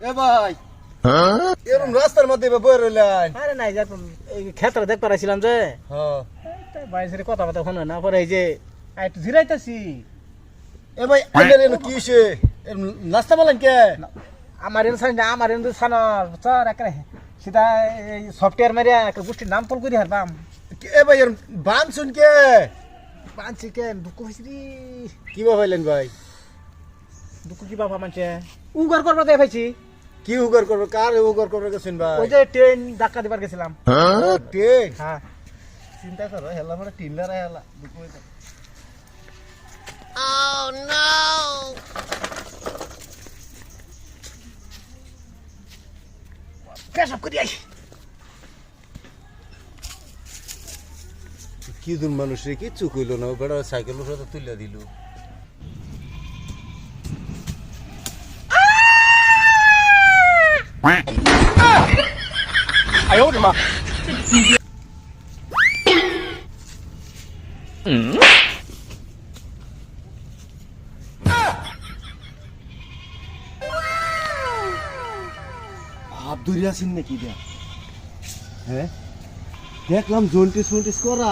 এ ভাই। এরকম রাস্তার মধ্যে বয়ে রইলেন। আরে নাই যা হ্যাঁ। বাইশের কথা কথা শোনে না পরে এই যে আই একটু জিরাইতেছি এ ভাই আইনের এনে কি হইছে? নাস্তা বলেন কে? আমার এন সাইন আমার এন সানর স্যার একরে সিধা এই সফটওয়্যার মারিয়া একটা গোষ্ঠীর নাম তল করি হারবাম এ ভাই বান শুন কে? পান চিকেন দুঃখ হয়েছি কি বা হইলেন ভাই? দুঃখ কি বাবা মানছে? উগার করবার দেয় ভাইছি কি উগর করবে? কার উগর করবে গেছেন ভাই ওই যে ট্রেন ধাক্কা দিবার গেছিলাম। ট্রেন হ্যাঁ। চিন্তা করো হেলা মানে টিল্লার হেলা দুঃখ পেশাব করি আই। কি দুন মানুষ রে কিচ্ছু কইলো না বেড়া সাইকেল তুলে দিল। ভাব ধরে আসেন নাকি দেখ হ্যাঁ দেখলাম জন্টিস মন্টিস করা